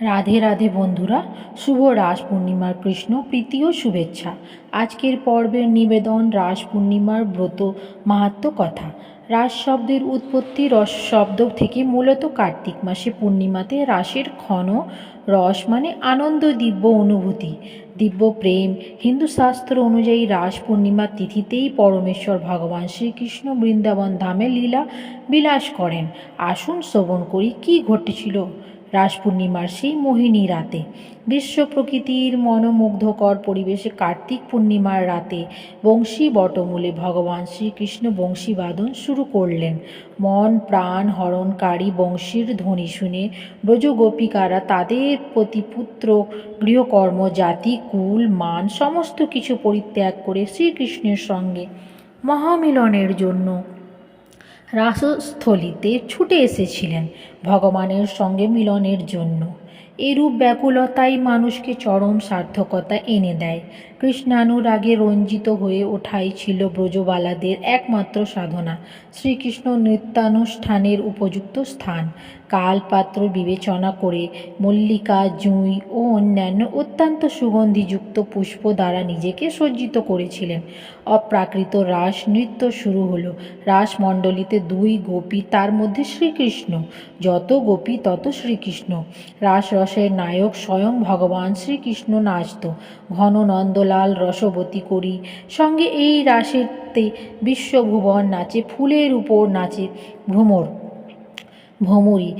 রাধে রাধে বন্ধুরা, শুভ রাস পূর্ণিমার কৃষ্ণ প্রীতি ও শুভেচ্ছা। আজকের পর্বের নিবেদন রাস পূর্ণিমার ব্রত মাহাত্ম কথা। রাস শব্দের উৎপত্তি রস শব্দ থেকে মূলত কার্তিক মাসে পূর্ণিমাতে রাসের ক্ষণ রস মানে আনন্দ, দিব্য অনুভূতি। দিব্য প্রেম, হিন্দু শাস্ত্র অনুযায়ী রাস পূর্ণিমার তিথিতেই পরমেশ্বর ভগবান শ্রীকৃষ্ণ বৃন্দাবন ধামে লীলা বিলাস করেন। আসুন শ্রবণ করি, কী ঘটেছিল? রাস পূর্ণিমার সেই মোহিনী রাতে। বিশ্ব প্রকৃতির মনোমুগ্ধকর পরিবেশে কার্তিক পূর্ণিমার রাতে বংশী বটমূলে ভগবান শ্রীকৃষ্ণ বংশীবাদন শুরু করলেন। মন প্রাণ হরণকারী বংশীর ধ্বনি শুনে ব্রজ গোপিকারা তাদের প্রতি পুত্র, গৃহকর্ম, জাতি, কুল, মান সমস্ত কিছু পরিত্যাগ করে শ্রীকৃষ্ণের সঙ্গে মহামিলনের জন্য রাসস্থলিতে ছুটে এসেছিলেন ভগবানের সঙ্গে মিলনের জন্য। এরূপ ব্যাকুলতাই মানুষকে চরম সার্থকতা এনে দেয়। কৃষ্ণানুরাগে রঞ্জিত হয়ে ওঠাই ছিল ব্রজবালাদের একমাত্র সাধনা। শ্রীকৃষ্ণ নৃত্যানুষ্ঠানের উপযুক্ত স্থান। কালপাত্র বিবেচনা করে মল্লিকা, জুঁই ও অন্যান্য অত্যন্ত সুগন্ধিযুক্ত পুষ্প দ্বারা নিজেকে সজ্জিত করেছিলেন। অপ্রাকৃত রাস নৃত্য শুরু হলো। রাসমণ্ডলীতে দুই গোপী, তার মধ্যে শ্রীকৃষ্ণ। যত গোপী, তত শ্রীকৃষ্ণ। রাসরসের নায়ক স্বয়ং ভগবান শ্রীকৃষ্ণ নাচত। ঘন নন্দলাল রসবতী করি। সঙ্গে এই রাসেতে বিশ্বভুবন নাচে, ফুলের উপর নাচে ভ্রমর। ভ্রমরী,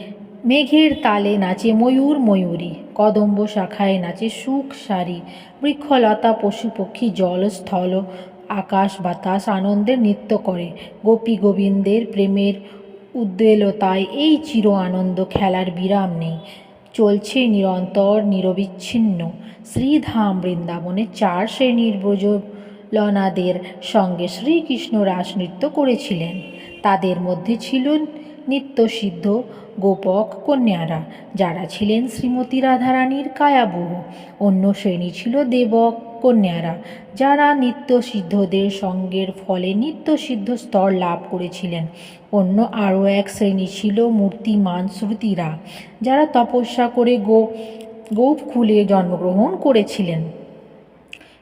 মেঘের তালে নাচে ময়ূর ময়ূরী, কদম্ব শাখায় নাচে সুখ সারি, বৃক্ষলতা পশু পক্ষী জল স্থল, আকাশ বাতাস আনন্দের নৃত্য করে, গোপী গোবিন্দের প্রেমের উদ্বেলতায় এই চির আনন্দ খেলার বিরাম নেই। চলছে নিরন্তর নিরবিচ্ছিন্ন, শ্রীধাম বৃন্দাবনে চার শ্রেণির ব্রজলনাদের সঙ্গে শ্রীকৃষ্ণ রাস নৃত্য করেছিলেন। তাদের মধ্যে ছিল নিত্যসিদ্ধ গোপক কন্যারা। যারা ছিলেন শ্রীমতী রাধারানীর কায়াবহ, অন্য শ্রেণি ছিল দেবক কন্যারা। যারা নিত্যসিদ্ধদের সঙ্গের ফলে নিত্যসিদ্ধ স্তর লাভ করেছিলেন। অন্য আরও এক শ্রেণি ছিল মূর্তিমান শ্রুতিরা, যারা তপস্যা করে গো গোপকুলে জন্মগ্রহণ করেছিলেন।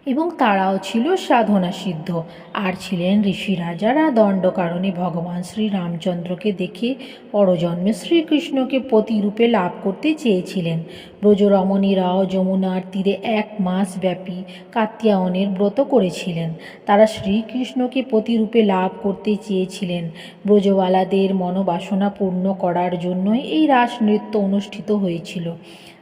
এবং তারাও ছিল সাধনা সিদ্ধ আর ছিলেন ঋষিরা যারা দণ্ডকারণে ভগবান শ্রী রামচন্দ্রকে দেখে পরজন্মে শ্রীকৃষ্ণকে প্রতিরূপে লাভ করতে চেয়েছিলেন। ব্রজরমণীরাও যমুনার তীরে এক মাস ব্যাপী কাত্যায়নের ব্রত করেছিলেন। তারা শ্রীকৃষ্ণকে প্রতিরূপে লাভ করতে চেয়েছিলেন। ব্রজওয়ালাদের মনোবাসনা পূর্ণ করার জন্যই এই রাস নৃত্য অনুষ্ঠিত হয়েছিল।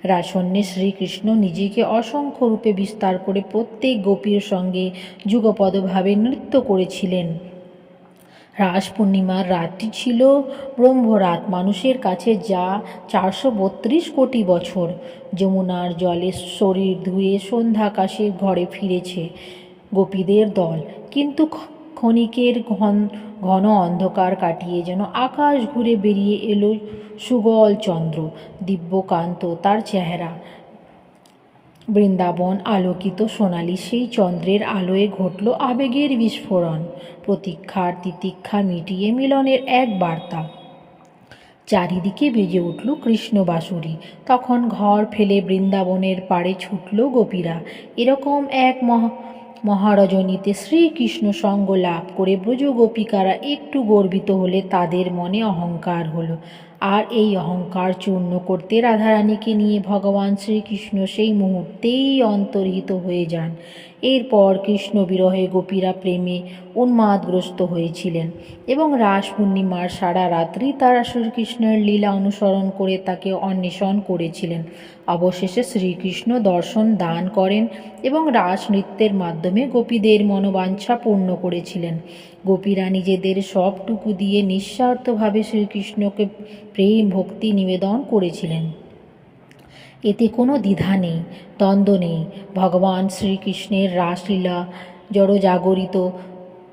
রাসন্যে শ্রীকৃষ্ণ নিজেকে অসংখ্য রূপে বিস্তার করে প্রত্যেক গোপীর সঙ্গে যুগপদভাবে নৃত্য করেছিলেন। রাস পূর্ণিমার রাতটি ছিল ব্রহ্মরাত, মানুষের কাছে যা চারশো বত্রিশ কোটি বছর। যমুনার জলে শরীর ধুয়ে সন্ধ্যাকাশে ঘরে ফিরেছে গোপীদের দল। কিন্তু ক্ষণিকের ঘন ঘন অন্ধকার কাটিয়ে যেন আকাশ ঘুরে বেরিয়ে এলো সুগল চন্দ্র, দিব্যকান্ত তার চেহারা। বৃন্দাবন আলোকিত সোনালি সেই চন্দ্রের আলোয় ঘটল আবেগের বিস্ফোরণ, প্রতীক্ষার তিতিক্ষা মিটিয়ে মিলনের এক বার্তা। চারিদিকে বেজে উঠল কৃষ্ণ কৃষ্ণবাসুরী তখন ঘর ফেলে বৃন্দাবনের পাড়ে ছুটল গোপীরা। এরকম এক মহা মহারজনীতে শ্রীকৃষ্ণ সঙ্গ লাভ করে ব্রজ গোপিকারা একটু গর্বিত হলে তাদের মনে অহংকার হলো। আর এই অহংকার চূর্ণ করতে রাধারানীকে নিয়ে ভগবান শ্রীকৃষ্ণ সেই মুহূর্তেই অন্তর্হিত হয়ে যান। এরপর কৃষ্ণ বিরহে গোপীরা প্রেমে উন্মাদগ্রস্ত হয়েছিলেন এবং রাস পূর্ণিমার সারা রাত্রি তারা শ্রীকৃষ্ণের লীলা অনুসরণ করে তাকে অন্বেষণ করেছিলেন। অবশেষে শ্রীকৃষ্ণ দর্শন দান করেন এবং রাস নৃত্যের মাধ্যমে গোপীদের মনোবাঞ্ছা পূর্ণ করেছিলেন। গোপীরা নিজেদের সবটুকু দিয়ে নিঃস্বার্থভাবে শ্রীকৃষ্ণকে প্রেম, ভক্তি নিবেদন করেছিলেন। এতে কোনো দ্বিধা নেই, দ্বন্দ্ব নেই। ভগবান শ্রীকৃষ্ণের রাসলীলা জড়জাগরিত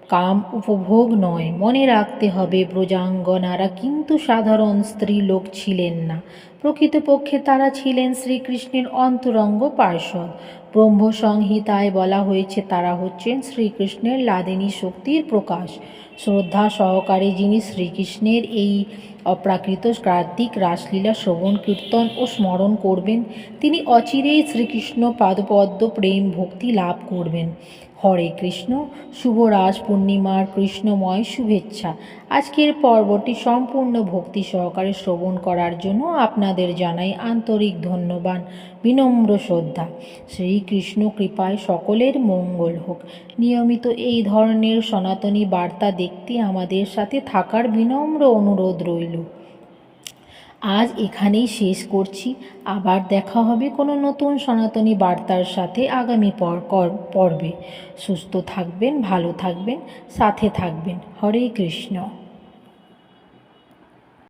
কাম উপভোগ নয়। মনে রাখতে হবে, ব্রজাঙ্গনারা কিন্তু সাধারণ স্ত্রী লোক ছিলেন না। প্রকৃতপক্ষে তারা ছিলেন শ্রীকৃষ্ণের অন্তরঙ্গ পার্শ্বদ। ব্রহ্মসংহিতায় বলা হয়েছে, তারা হচ্ছেন শ্রীকৃষ্ণের লাদিনী শক্তির প্রকাশ। শ্রদ্ধা সহকারে যিনি শ্রীকৃষ্ণের এই অপ্রাকৃত কার্তিক রাসলীলা শ্রবণ, কীর্তন ও স্মরণ করবেন, তিনি অচিরেই শ্রীকৃষ্ণ পাদপদ্ম প্রেম ভক্তি লাভ করবেন। হরে কৃষ্ণ, শুভ রাজ পূর্ণিমার কৃষ্ণময় শুভেচ্ছা। আজকের পর্বটি সম্পূর্ণ ভক্তি সহকারে শ্রবণ করার জন্য আপনাদের জানাই আন্তরিক ধন্যবাদ, বিনম্র শ্রদ্ধা। শ্রীকৃষ্ণ কৃপায় সকলের মঙ্গল হোক। নিয়মিত এই ধরনের সনাতনী বার্তা দেখতে আমাদের সাথে থাকার বিনম্র অনুরোধ রইল। আজ এখানেই শেষ করছি। আবার দেখা হবে কোনো নতুন সনাতনী বার্তার সাথে আগামী পর্বে। সুস্থ থাকবেন, ভালো থাকবেন, সাথে থাকবেন। হরে কৃষ্ণ।